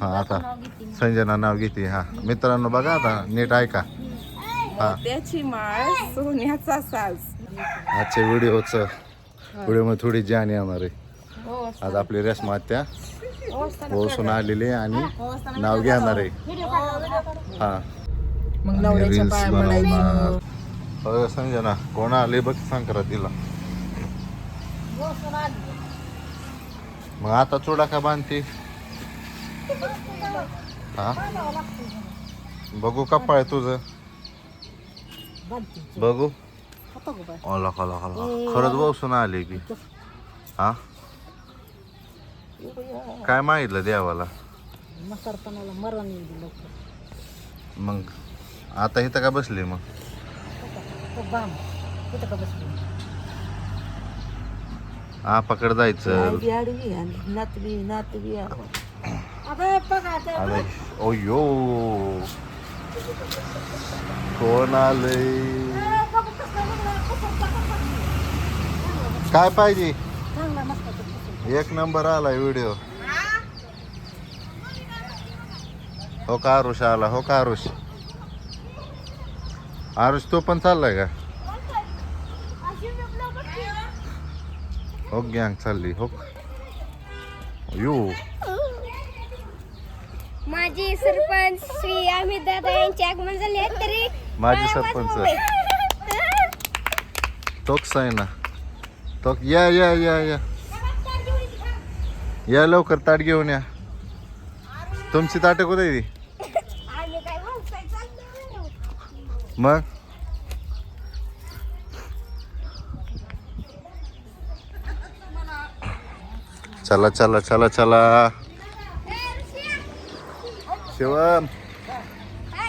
हा आता संजना नाव घेते हा. मित्रांनो बघा आता नीट ऐका. हा. त्याची माळ सोन्याचा साज. आजच्या व्हिडिओचं. व्हिडिओमध्ये थोडी जान येणार आहे. आज आपली रेशमा आत्या ओसून आलेली आहे आणि नाव घेणार आहे. हा रील्स बनवणार. हो संजना कोण आले बघ संक्रांतीला? मग आता चुडा का बांधते? हा? बघू का पाय तुझं? बघू. ओला ओला ओला खरंच बसून आले की. हा? काय मागितलं देवाला? मग? आता इथं का बसली मग? का? बसली? आपाकडे जायचं. अगं बघा ते आलंय ओयो कोण आलंय? काय पाहिजे? चांगला मस्त. एक नंबर आलाय व्हिडिओ. हो का आरुष आला? हो का आरुष? आरुष तो पण चाललाय का? हो गँग चालली हो. यू माझी सरपंच श्री अमित दादा यांचे आगमन झाले तरी माजी सरपंच. या या या या. या लवकर ताट घेऊन या. तुमची ताटं कुठे ती? मग? चला चला चला चला. शिवम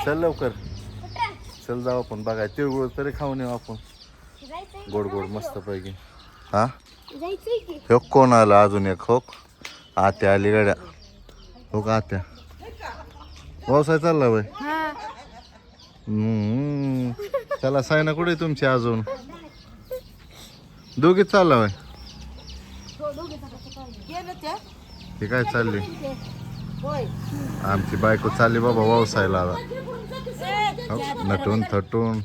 चल लवकर. चल जाऊ आपण बघा तिळगुळ तरी खाऊन येऊ आपण. गोड गोड मस्त पैकी. हा? हो कोण आला अजून एक हो? आत्या आली गाड्या. हो का आत्या? व्यवसाय चालला बाई हम्म. चला सायना कुठे तुमची अजून? दोघीच चालला बाई गेलं त्या. हे काय चालली आमची बायको चालली बाबा व्यवसायला आता. हो, नटून थटून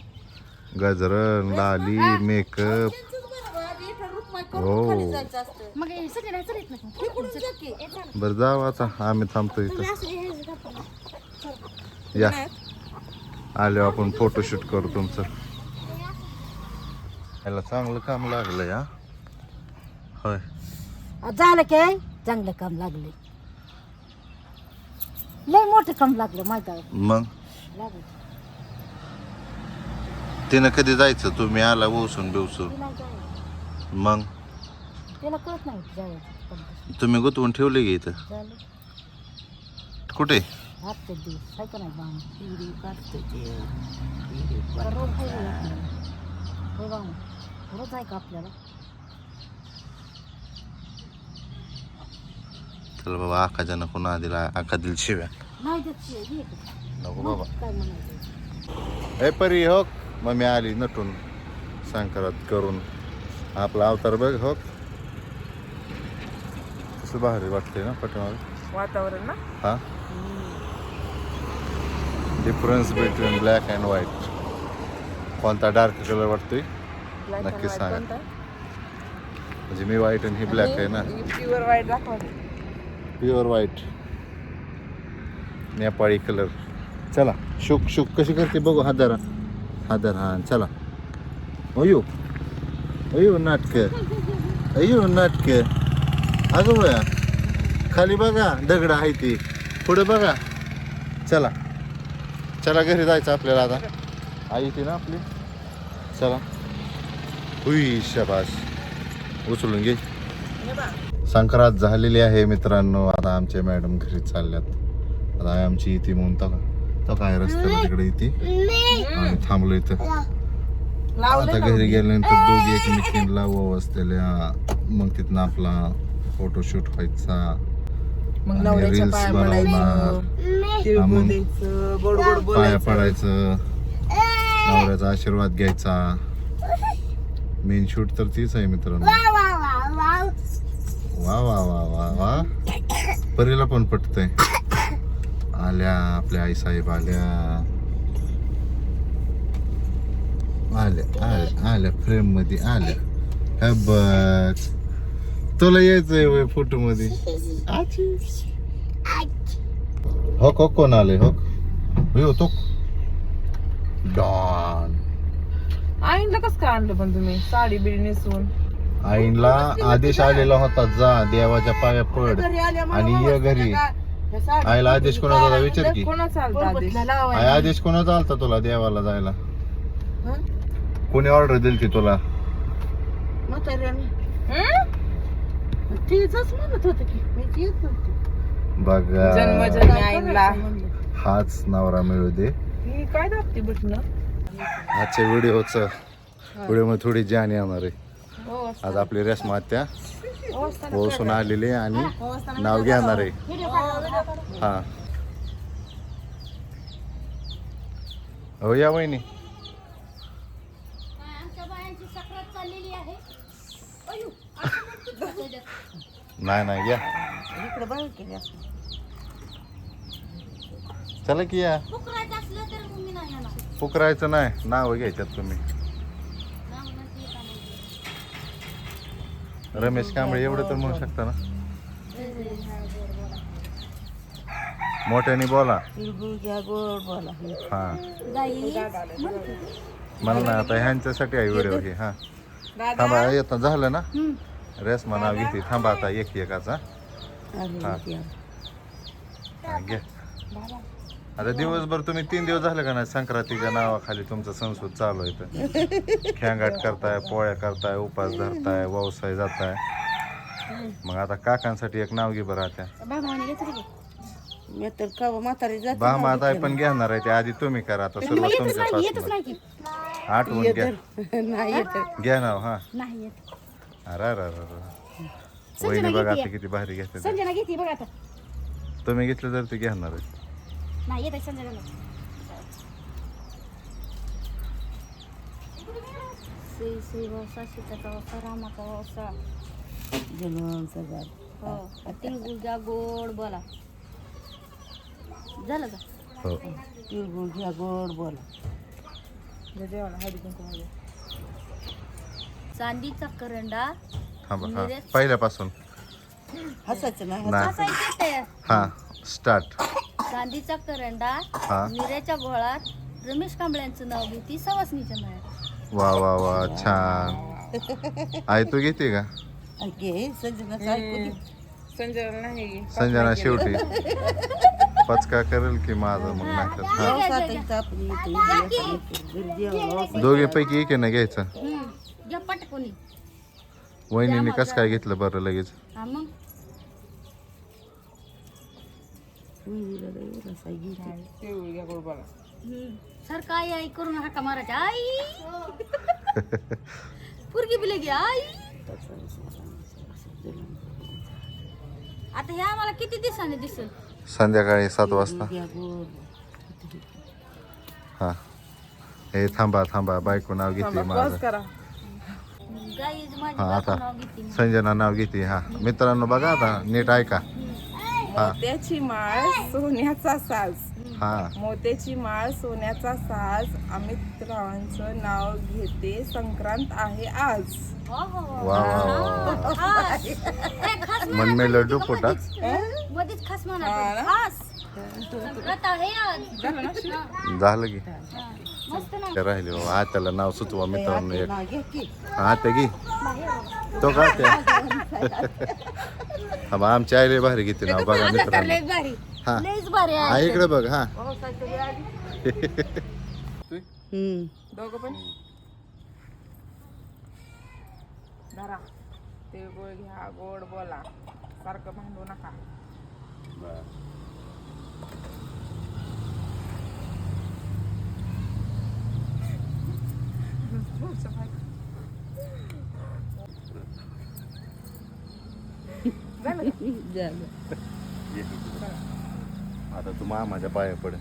गजरण लाली मेकअप हो. बरं जाऊ आता. आम्ही थांबतो इथं. या. आलो आपण फोटोशूट करू तुमचं. याला चांगलं काम लागलं या. होय. झालं काय? चांगलं काम लागले लय मोठं काम लागलं माहिती आहे मग? लागलं. तिनं कधी जायचं? तुम्ही आला ओसून बिवसून. तिला जायचं. मग? तिला कळत नाही जायचं पण तुम्ही गुतवून ठेवले की इथं? झालं. कुठे? हात ते दिवस. आहे का नाही बाम पिरी काढते ते रोज आहे का आपल्याला? हो बाम रोज आहे का आपल्याला? चल बाबा आकाच्या नको ना दिला आका दिल शिव्या. नको बाबा ए परी हो मग मी आली नटून संक्रांत करून आपला अवतार बघ हो कसं भारी वाटते ना पाठीमागे वातावरण ना हा difference between black and white कोणता डार्क कलर वाटतोय white सांगा. म्हणजे मी व्हाईट आणि ही ब्लॅक आहे ना प्युअर व्हाईट दाखवा प्युअर व्हाईट. नेपाळी कलर. चला शुक शुक. कशी करते बघू हा धरा. हा धरा हा चला. अयो अयो नाटक. अयो नाटक. अगं बघा खाली बघा दगड आहे ती. पुढे बघा. चला. चला घरी जायचं आपल्याला आता. आई ती ना आपली? चला. हुई शबास. उचलून घे. संक्रांत झालेली आहे मित्रांनो. आता आमचे मॅडम घरी चालल्यात. आता आहे आमची इथे म्हणून तो तो काय रस्त्याला तिकडे इथे? आम्ही थांबलो इथं. आता घरी गेल्यानंतर दोघी एकमेकींना व्यवस्थेल्या मग तिथनं आपला फोटोशूट व्हायचा. आणि पाया बनवणार. मग पाया पडायचं. नवऱ्याचा आशीर्वाद घ्यायचा. मेन शूट तर तीच आहे मित्रांनो. वा वा वा वा वा. परीला पण पटतंय. आल्या आपल्या आई साहेब आल्या. आल्या आल्या आल्या फ्रेममध्ये आल्या. हे बघ. तुला यायचंय वय फोटो मध्ये हक हो हो कोण आले हक होतो. डॉन. आईला कसं काय आणलं पण तुम्ही? साडी बिडी नेसून. आईला आदेश आलेला होता जा देवाच्या पाया पड आणि ये घरी. आईला आदेश कोणाचा होता विचार की? कोणाचा आलता आदेश? आई आदेश कोणाचा आलता तुला देवाला जायला? कोणी ऑर्डर दिली ती तुला तीच म्हणत होत की मी येत नव्हती. बघा. जन्मजन्मी आईला? हाच नवरा मिळू दे. ही काय दाबती बटन आजच्या व्हिडिओचं. व्हिडिओमध्ये थोडी जान येणार आहे. आज आपली रेशमा आत्या पोहोचून आलेली आहे आणि नाव घेणार आहे. हा हो. या वहिनी. आमच्या बायांची सक्रात चाललेली आहे? नाही नाही या. चला की या. फुकरायचं असलं तर मग मी नाही येणार. पुकरायचं नाही. नाव घ्यायच्यात तुम्ही नाव म्हणते का नाही? रमेश कांबळे एवढं तर म्हणू शकता ना? मोठ्याने बोला. तिळगुळ घ्या गोड बोला हा. मला ना आता ह्यांच्यासाठी आहे व्हिडिओ हे. हा थांबा येतं झालं ना? रेसमा नाव घेते. थांबा आता एक एकाचा हा. हा, घ्या आता दिवसभर तुम्ही तीन दिवस झाले का नाही? संक्रांतीच्या नावाखाली तुमचा संस्कृत चालू आहे इथं. खेंगाट करताय पोळ्या करताय उपास धरताय व्यवसाय जाताय. मग आता काकांसाठी एक नाव घे बरं आता. तर बामा आता पण घेणार आहे ते. आधी तुम्ही करा आता सुरुवात की. आठवून घ्या. नाही येत. घ्या नाव हा. नाही येत. अरे अरे. वहिनी बघा आता किती भारी घेते तुम्ही घेतलं तर ते घेणार आहे नाही येत वसा सीताचा वसा रामाचा वसा. हो तिळगुळ घ्या गोड बोला. झालं का? हो. तिळगुळ घ्या गोड बोला. हळदी कुंकू चांदीचा करंडा. हा पहिल्यापासून. हसायचं ते हा स्टार्ट चांदीचा करंडा हा. मिऱ्याच्या घोळात रमेश कांबळ्यांचं नाव घेते सवासनीच्या मळ्यात. वा वा वा छान. आई तू घेते का? संजय नाही. संजना शेवटी. पचका करेल की माझं मग हा दोघे पैकी एक आहे ना घ्यायचं? हम्म. घ्या पटकोनी. वहिनीने कसं काय घेतलं बरं लगेच? हा मग. हम्म. सारखं आई आई करून हाका मारायच्या आई! पुरगी बिले गे आई! आता हे आम्हाला किती दिवसाने दिसेल? संध्याकाळी सात वाजता. हा. हे थांबा थांबा बायको नाव घेतली थांबा माझं. हा, आता. नाव घेते संजना नाव घेते हा. मित्रांनो बघा आता नीट ऐका. हा. मोत्याची माळ सोन्याचा साज. हा. मोत्याची माळ सोन्याचा साज. अमित रावांचं नाव घेते. संक्रांत आहे आज. वा वा वा खास मन में लड्डू फुटा मध्येच खास म्हणा हा ना? खास. संक्रांत आहे आज. झालं की. राहिले बाबा आत्याला नाव सुचवा मित्रांनो एक. हा आत्या घे. तो का आत्या? हा बा आमच्या आईले भारी घेते नाव बघा मित्रांनो. हा. हा आहे इकडे बघ हा. तिळगुळ घ्या गोड बोला. सारखं भांडू नका. आता तू मामाच्या पाया पड.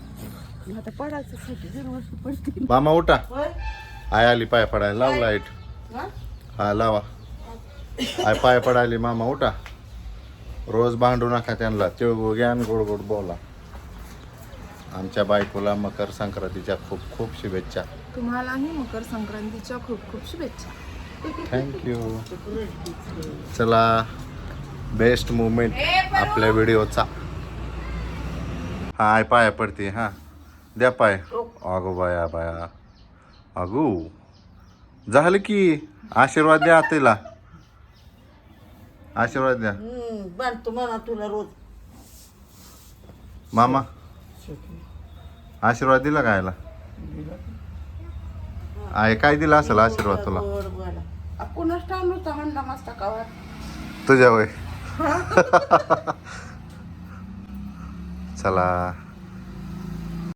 आता पडायचं मामा उठा. आय आली पाय पडायला. लाव लाइट. हा? लावा. आय पाय पडायली मामा उठा. रोज भांडू नका त्यांना. तिळगुळ घ्या आणि गोड गोड बोला. आमच्या बायकोला मकर संक्रांतीच्या खूप खूप शुभेच्छा. तुम्हालाही मकर संक्रांतीच्या खूप खूप शुभेच्छा. थँक्यू चला बेस्ट मुवमेंट आपल्या व्हिडिओचा. हा आय पाया पडते हा. द्या पाय. अगो बाया बाया. अगो. झालं की आशीर्वाद द्या तिला आशीर्वाद द्या. बांधतो तुला रोज. मामा. आशीर्वाद दिला का याला? आहे. काय दिला असेल आशीर्वाद तुला? कोणाच टाइम होता हंडा मस्त तुझ्या वय. चला.